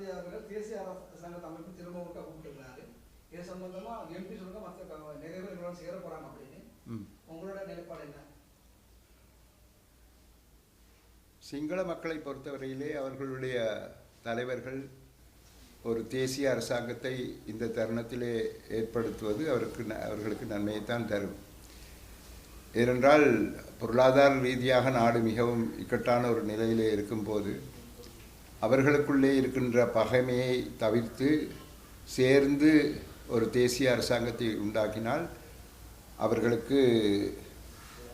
காந்தி அவர்கள் தேசிய அரசாங்கத்தை அமைப்பு திரும்ப ஒருக்கா இது சம்பந்தமா எம்பி சொல்லுங்க மற்ற நிறைய பேர் எங்களோட சேர போறாங்க அப்படின்னு. உங்களோட நிலைப்பாடு என்ன? சிங்கள மக்களை பொறுத்தவரையிலே அவர்களுடைய தலைவர்கள் ஒரு தேசிய அரசாங்கத்தை இந்த தருணத்திலே ஏற்படுத்துவது அவருக்கு அவர்களுக்கு நன்மையைத்தான் தரும். ஏனென்றால் பொருளாதார ரீதியாக நாடு மிகவும் இக்கட்டான ஒரு நிலையிலே இருக்கும்போது அவர்களுக்குள்ளே இருக்கின்ற பகைமையை தவிர்த்து சேர்ந்து ஒரு தேசிய அரசாங்கத்தை உண்டாக்கினால் அவர்களுக்கு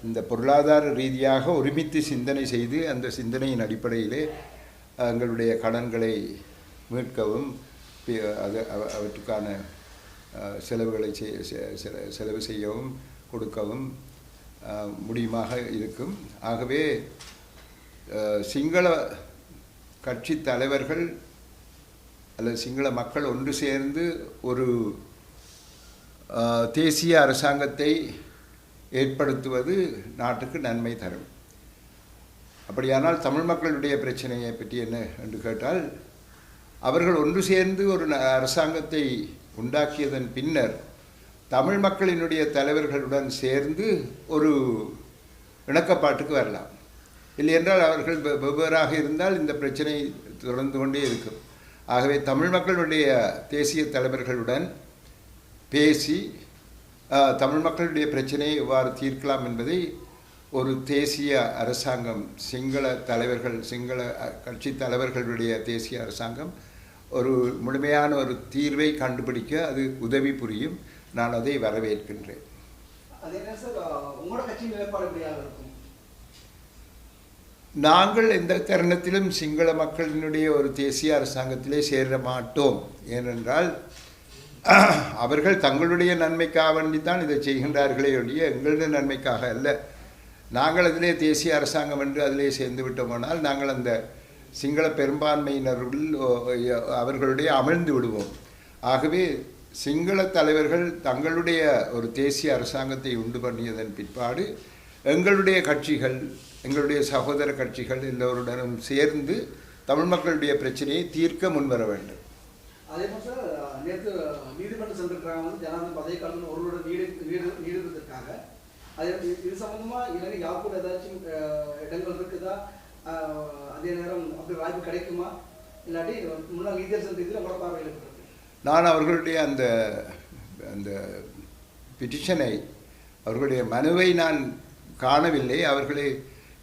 இந்த பொருளாதார ரீதியாக ஒருமித்து சிந்தனை செய்து அந்த சிந்தனையின் அடிப்படையிலே எங்களுடைய கடன்களை மீட்கவும் அது அவ- அவற்றுக்கான செலவுகளை செய்- செ- செலவு செய்யவும் கொடுக்கவும் முடியுமாக இருக்கும். ஆகவே சிங்கள கட்சி தலைவர்கள் அல்லது சிங்கள மக்கள் ஒன்று சேர்ந்து ஒரு தேசிய அரசாங்கத்தை ஏற்படுத்துவது நாட்டுக்கு நன்மை தரும். அப்படியானால் தமிழ் மக்களுடைய பிரச்சனையை பற்றி என்ன என்று கேட்டால் அவர்கள் ஒன்று சேர்ந்து ஒரு ந- அரசாங்கத்தை உண்டாக்கியதன் பின்னர் தமிழ் மக்களினுடைய தலைவர்களுடன் சேர்ந்து ஒரு இணக்கப்பாட்டுக்கு வரலாம். இல்லையென்றால் அவர்கள் வெ- வெவ்வேறாக இருந்தால் இந்த பிரச்சனை தொடர்ந்து கொண்டே இருக்கும். ஆகவே தமிழ் மக்களுடைய தேசிய தலைவர்களுடன் பேசி தமிழ் மக்களுடைய பிரச்சனையை எவ்வாறு தீர்க்கலாம் என்பதை ஒரு தேசிய அரசாங்கம் சிங்கள தலைவர்கள் சிங்கள கட்சி தலைவர்களுடைய தேசிய அரசாங்கம் ஒரு முழுமையான ஒரு தீர்வை கண்டுபிடிக்க அது உதவி புரியும். நான் அதை வரவேற்கின்றேன். அதே நேரம் சார் உங்களோட கட்சியின் நிலைப்பாடு எப்படியாக இருக்கும்? நாங்கள் எந்த தருணத்திலும் சிங்கள மக்களினுடைய ஒரு தேசிய அரசாங்கத்திலே சேர மாட்டோம். ஏனென்றால் அவர்கள் தங்களுடைய நன்மைக்காக வேண்டித்தான் இதை செய்கின்றார்களே ஒழிய எங்களுடைய நன்மைக்காக அல்ல. நாங்கள் அதிலே தேசிய அரசாங்கம் என்று அதிலே சேர்ந்து விட்டோமானால் நாங்கள் அந்த சிங்கள பெரும்பான்மையினருள் அவர்களுடைய அமிழ்ந்து விடுவோம். ஆகவே சிங்கள தலைவர்கள் தங்களுடைய ஒரு தேசிய அரசாங்கத்தை உண்டு பண்ணியதன் பிற்பாடு எங்களுடைய கட்சிகள் எங்களுடைய சகோதர கட்சிகள் எல்லோருடனும் சேர்ந்து தமிழ் மக்களுடைய பிரச்சனையை தீர்க்க முன்வர வேண்டும். அதே போல நேற்று நீதிமன்றம் சென்றிருக்கிறாங்க வந்து ஜனாதிபதி பதவி காலம் ஒருவரோட நீடி நீடு நீடிப்பதற்காக அது இது- இது சம்பந்தமா இலங்கை யாப்பூர் ஏதாச்சும் இடங்கள் இருக்குதா? அதே நேரம் அப்படி வாய்ப்பு கிடைக்குமா? இல்லாட்டி முன்னாள் நீதியரசன் ரீதியில் உங்களோட பார்வையில் நான் அவர்களுடைய அந்த அந்த பிட்டிஷனை அவர்களுடைய மனுவை நான் காணவில்லை. அவர்களை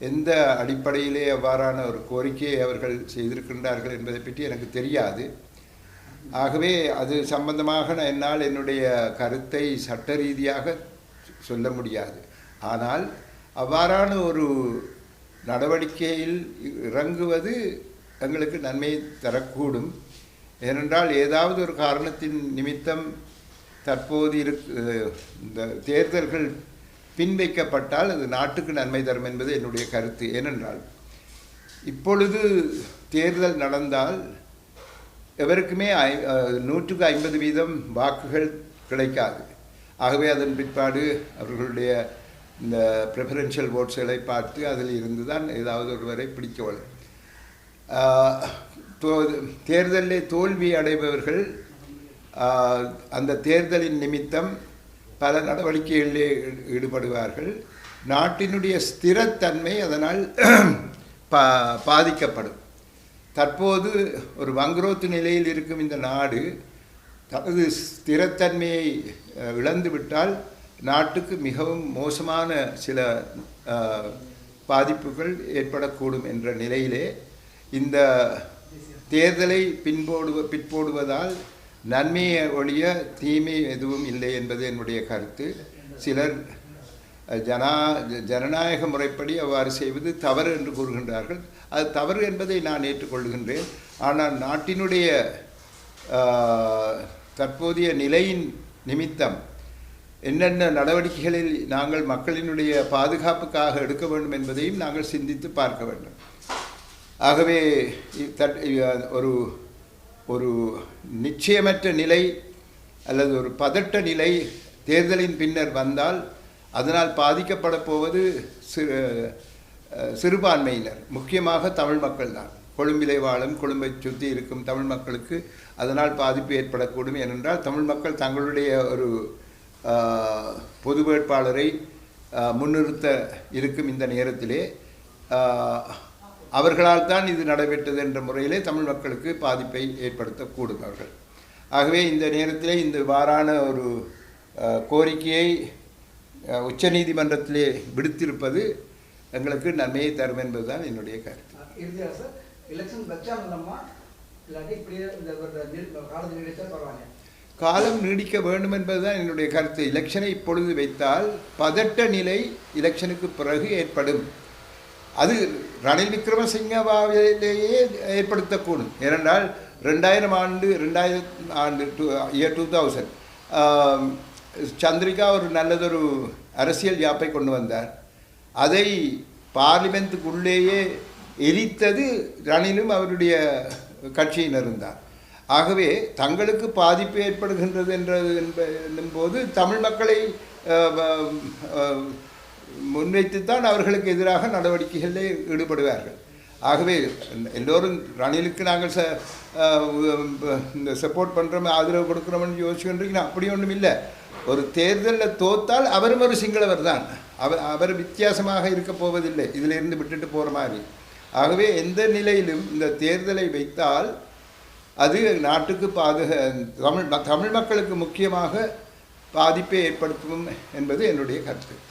எந்த அடிப்படையிலே அவ்வாறான ஒரு கோரிக்கையை அவர்கள் செய்திருக்கின்றார்கள் என்பதை பற்றி எனக்கு தெரியாது. ஆகவே அது சம்பந்தமாக நான் என்னால் என்னுடைய கருத்தை சட்ட ரீதியாக சொல்ல முடியாது. ஆனால் அவ்வாறான ஒரு நடவடிக்கையில் இறங்குவது எங்களுக்கு நன்மை தரக்கூடும். ஏனென்றால் ஏதாவது ஒரு காரணத்தின் நிமித்தம் தற்போது இருக் இந்த தேர்தல்கள் பின்வைக்கப்பட்டால் அது நாட்டுக்கு நன்மை தரும் என்பது என்னுடைய கருத்து. ஏனென்றால் இப்பொழுது தேர்தல் நடந்தால் எவருக்குமே ஐ நூற்றுக்கு ஐம்பது வீதம் வாக்குகள் கிடைக்காது. ஆகவே அதன் பிற்பாடு அவர்களுடைய இந்த ப்ரிஃபரன்ஷியல் ஓட்ஸ்களை பார்த்து அதில் இருந்து தான் ஏதாவது ஒருவரை பிடிக்கவலும் தேர்தலில் தோல்வி அடைபவர்கள் அந்த தேர்தலின் நிமித்தம் பல நடவடிக்கைகளிலே ஈ- ஈடுபடுவார்கள். நாட்டினுடைய ஸ்திரத்தன்மை அதனால் பா பாதிக்கப்படும். தற்போது ஒரு வங்குரோத்து நிலையில் இருக்கும் இந்த நாடு தனது ஸ்திரத்தன்மையை இழந்துவிட்டால் நாட்டுக்கு மிகவும் மோசமான சில பாதிப்புகள் ஏற்படக்கூடும் என்ற நிலையிலே இந்த தேர்தலை பின்போடுவ பிற்போடுவதால் நன்மையை ஒழிய தீமை எதுவும் இல்லை என்பது என்னுடைய கருத்து. சிலர் ஜனா ஜ- ஜனநாயக முறைப்படி அவ்வாறு செய்வது தவறு என்று கூறுகின்றார்கள். அது தவறு என்பதை நான் ஏற்றுக்கொள்கின்றேன். ஆனால் நாட்டினுடைய தற்போதைய நிலையின் நிமித்தம் என்னென்ன நடவடிக்கைகளில் நாங்கள் மக்களினுடைய பாதுகாப்புக்காக எடுக்க வேண்டும் என்பதையும் நாங்கள் சிந்தித்து பார்க்க வேண்டும். ஆகவே தட்- ஒரு ஒரு நிச்சயமற்ற நிலை அல்லது ஒரு பதட்ட நிலை தேர்தலின் பின்னர் வந்தால் அதனால் பாதிக்கப்பட போவது சிறு சிறுபான்மையினர் முக்கியமாக தமிழ் மக்கள் தான் கொழும்பிலே வாழும் கொழும்பை சுற்றி இருக்கும் தமிழ் மக்களுக்கு அதனால் பாதிப்பு ஏற்படக்கூடும். ஏனென்றால் தமிழ் மக்கள் தங்களுடைய ஒரு பொது வேட்பாளரை முன்னிறுத்த இருக்கும் இந்த நேரத்திலே. அவர்களால் தான் இது நடைபெற்றது என்ற முறையிலே தமிழ் மக்களுக்கு பாதிப்பை ஏற்படுத்தக்கூடும் அவர்கள் ஆகவே இந்த நேரத்திலே இந்த வாரான ஒரு கோரிக்கையை உச்சநீதிமன்றத்திலே விடுத்திருப்பது எங்களுக்கு நன்மையை தரும் என்பதுதான் என்னுடைய கருத்து. காலம் நீடிக்க வேண்டும் என்பதுதான் என்னுடைய கருத்து. எலெக்ஷனை இப்பொழுது வைத்தால் பதட்ட நிலை எலெக்ஷனுக்கு பிறகு ஏற்படும். அது ரணில் விக்ரமசிங்கவாவிலேயே ஏற்படுத்தக்கூடும். ஏனென்றால் ரெண்டாயிரம் ஆண்டு ரெண்டாயிரம் ஆண்டு two year two thousand Chandrika ஒரு நல்லதொரு அரசியல் யாப்பை கொண்டு வந்தார். அதை பார்லிமெண்ட்டுக்குள்ளேயே எரித்தது ரணிலும் அவருடைய கட்சியினரும் தான். ஆகவே தங்களுக்கு பாதிப்பு ஏற்படுகின்றது என்றது என்ப- என்னும்போது தமிழ் மக்களை முன்வைத்துத்தான் அவர்களுக்கு எதிராக நடவடிக்கைகளில் ஈடுபடுவார்கள். ஆகவே எல்லோரும் ரணிலுக்கு நாங்கள் ச இந்த சப்போர்ட் பண்ணுறோம் ஆதரவு கொடுக்குறோம்னு யோசிச்சுக்கிட்டு அப்படி ஒன்றும் இல்லை. ஒரு தேர்தலில் தோத்தால் அவரும் ஒரு சிங்களவர் தான். அவர் அவர் வித்தியாசமாக இருக்க போவதில்லை. இதிலிருந்து விட்டுட்டு போகிற மாதிரி. ஆகவே எந்த நிலையிலும் இந்த தேர்தலை வைத்தால் அது நாட்டுக்கு பாதுகா தமிழ் தமிழ் மக்களுக்கு முக்கியமாக பாதிப்பை ஏற்படுத்தும் என்பது என்னுடைய கருத்து.